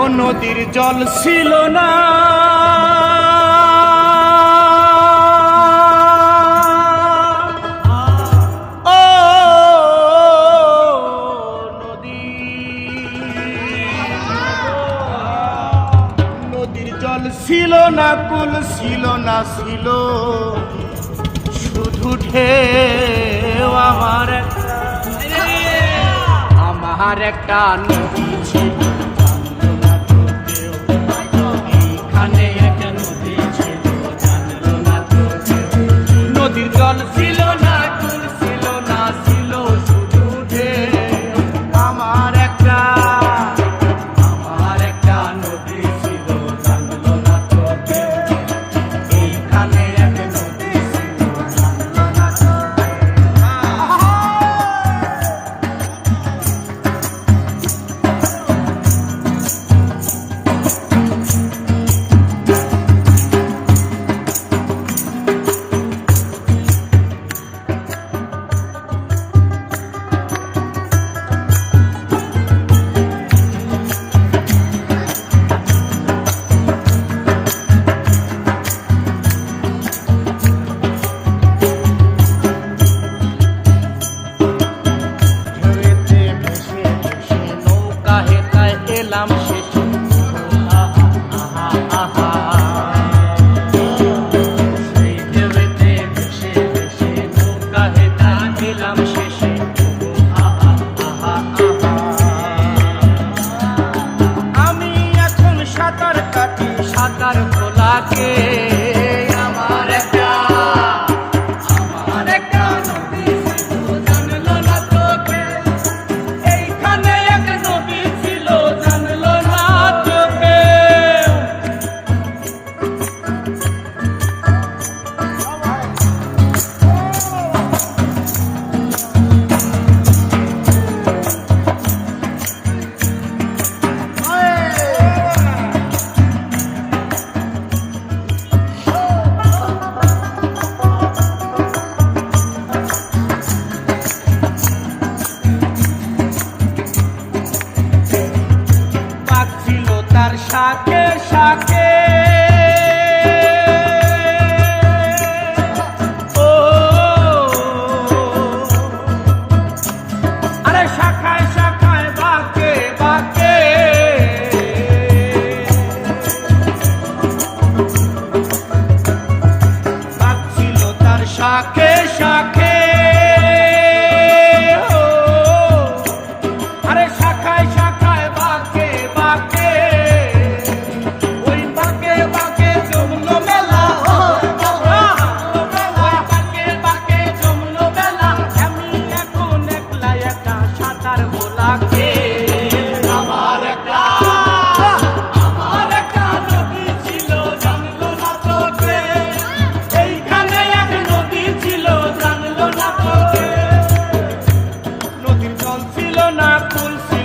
ও নদীর জল ছিল না। ছিল না, কুল ছিল না, ছিল। শুধু ঢেউ, আমার আমার একটা নদী। gonna feel I'm. shake, shake. ছিল না ফুল